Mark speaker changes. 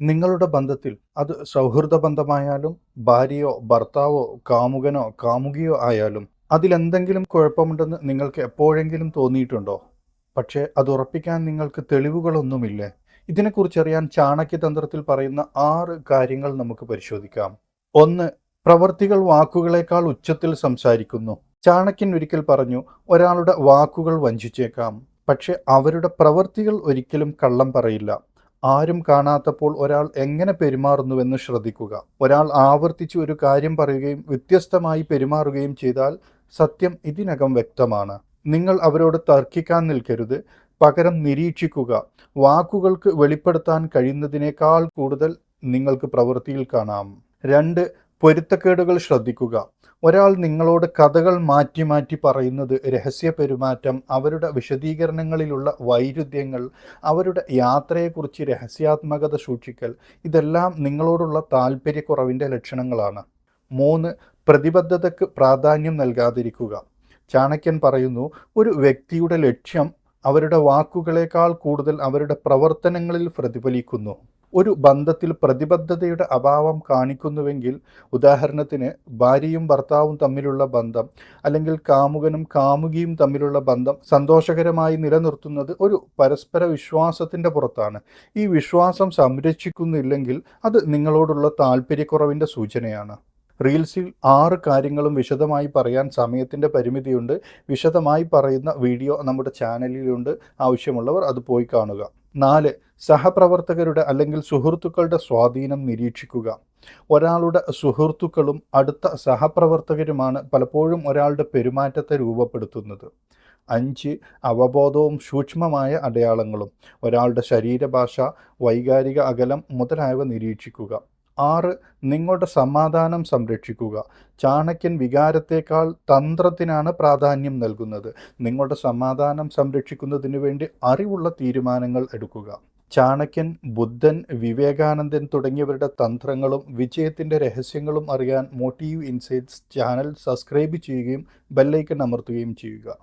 Speaker 1: നിങ്ങളുടെ ബന്ധത്തിൽ അത് സൗഹൃദ ബന്ധമായാലും ഭാര്യയോ ഭർത്താവോ കാമുകനോ കാമുകിയോ ആയാലും അതിലെന്തെങ്കിലും കുഴപ്പമുണ്ടെന്ന് നിങ്ങൾക്ക് എപ്പോഴെങ്കിലും തോന്നിയിട്ടുണ്ടോ? പക്ഷേ അത് ഉറപ്പിക്കാൻ നിങ്ങൾക്ക് തെളിവുകളൊന്നുമില്ലേ. ഇതിനെക്കുറിച്ചറിയാൻ ചാണക്യതന്ത്രത്തിൽ പറയുന്ന ആറ് കാര്യങ്ങൾ നമുക്ക് പരിശോധിക്കാം. ഒന്ന് പ്രവർത്തികൾ വാക്കുകളേക്കാൾ ഉച്ചത്തിൽ സംസാരിക്കുന്നു. ചാണക്യൻ ഒരിക്കൽ പറഞ്ഞു ഒരാളുടെ വാക്കുകൾ വഞ്ചിച്ചേക്കാം. പക്ഷെ അവരുടെ പ്രവൃത്തികൾ ഒരിക്കലും കള്ളം പറയില്ല. ആരും കാണാത്തപ്പോൾ ഒരാൾ എങ്ങനെ പെരുമാറുന്നുവെന്ന് ശ്രദ്ധിക്കുക. ഒരാൾ ആവർത്തിച്ച് ഒരു കാര്യം പറയുകയും വ്യത്യസ്തമായി പെരുമാറുകയും ചെയ്താൽ സത്യം ഇതിനകം വ്യക്തമാണ്. നിങ്ങൾ അവരോട് തർക്കിക്കാൻ നിൽക്കരുത്. പകരം നിരീക്ഷിക്കുക. വാക്കുകൾക്ക് വെളിപ്പെടുത്താൻ കഴിയുന്നതിനേക്കാൾ കൂടുതൽ നിങ്ങൾക്ക് പ്രവൃത്തിയിൽ കാണാം. രണ്ട് പൊരുത്തക്കേടുകൾ ശ്രദ്ധിക്കുക. ഒരാൾ നിങ്ങളോട് കഥകൾ മാറ്റി മാറ്റി പറയുന്നത് രഹസ്യ പെരുമാറ്റം അവരുടെ വിശദീകരണങ്ങളിലുള്ള വൈരുദ്ധ്യങ്ങൾ അവരുടെ യാത്രയെക്കുറിച്ച് രഹസ്യാത്മകത സൂക്ഷിക്കൽ ഇതെല്ലാം നിങ്ങളോടുള്ള താല്പര്യക്കുറവിന്റെ ലക്ഷണങ്ങളാണ്. മൂന്ന് പ്രതിബദ്ധതയ്ക്ക് പ്രാധാന്യം നൽകാതിരിക്കുക. ചാണക്യൻ പറയുന്നു ഒരു വ്യക്തിയുടെ ലക്ഷ്യം അവരുടെ വാക്കുകളേക്കാൾ കൂടുതൽ അവരുടെ പ്രവർത്തനങ്ങളിൽ പ്രതിഫലിക്കുന്നു. ഒരു ബന്ധത്തിൽ പ്രതിബദ്ധതയുടെ അഭാവം കാണിക്കുന്നുവെങ്കിൽ ഉദാഹരണത്തിന് ഭാര്യയും ഭർത്താവും തമ്മിലുള്ള ബന്ധം അല്ലെങ്കിൽ കാമുകനും കാമുകിയും തമ്മിലുള്ള ബന്ധം സന്തോഷകരമായി നിലനിർത്തുന്നത് ഒരു പരസ്പര വിശ്വാസത്തിന്റെ പുറത്താണ്. ഈ വിശ്വാസം സംരക്ഷിക്കുന്നില്ലെങ്കിൽ അത് നിങ്ങളോടുള്ള താല്പര്യക്കുറവിന്റെ സൂചനയാണ്. റീൽസിൽ ആറ് കാര്യങ്ങളും വിശദമായി പറയാൻ സമയത്തിന്റെ പരിമിതിയുണ്ട്. വിശദമായി പറയുന്ന വീഡിയോ നമ്മുടെ ചാനലിലുണ്ട്. ആവശ്യമുള്ളവർ അത് പോയി കാണുക. നാല് സഹപ്രവർത്തകരുടെ അല്ലെങ്കിൽ സുഹൃത്തുക്കളുടെ സ്വാധീനം നിരീക്ഷിക്കുക. ഒരാളുടെ സുഹൃത്തുക്കളും അടുത്ത സഹപ്രവർത്തകരുമാണ് പലപ്പോഴും ഒരാളുടെ പെരുമാറ്റത്തെ രൂപപ്പെടുത്തുന്നത്. അഞ്ച് അവബോധവും സൂക്ഷ്മമായ അടയാളങ്ങളും ഒരാളുടെ ശരീരഭാഷ വൈകാരിക അകലം മുതലായവ നിരീക്ഷിക്കുക. ആറ് നിങ്ങളുടെ സമാധാനം സംരക്ഷിക്കുക. ചാണക്യൻ വികാരത്തേക്കാൾ തന്ത്രത്തിനാണ് പ്രാധാന്യം നൽകുന്നത്. നിങ്ങളുടെ സമാധാനം സംരക്ഷിക്കുന്നതിന് വേണ്ടി അറിവുള്ള തീരുമാനങ്ങൾ എടുക്കുക. ചാണക്യൻ ബുദ്ധൻ വിവേകാനന്ദൻ തുടങ്ങിയവരുടെ തന്ത്രങ്ങളും വിജയത്തിന്റെ രഹസ്യങ്ങളും അറിയാൻ മോട്ടീവ് ഇൻസൈറ്റ്സ് ചാനൽ സബ്സ്ക്രൈബ് ചെയ്യുകയും ബെല്ലൈക്കൺ അമർത്തുകയും ചെയ്യുക.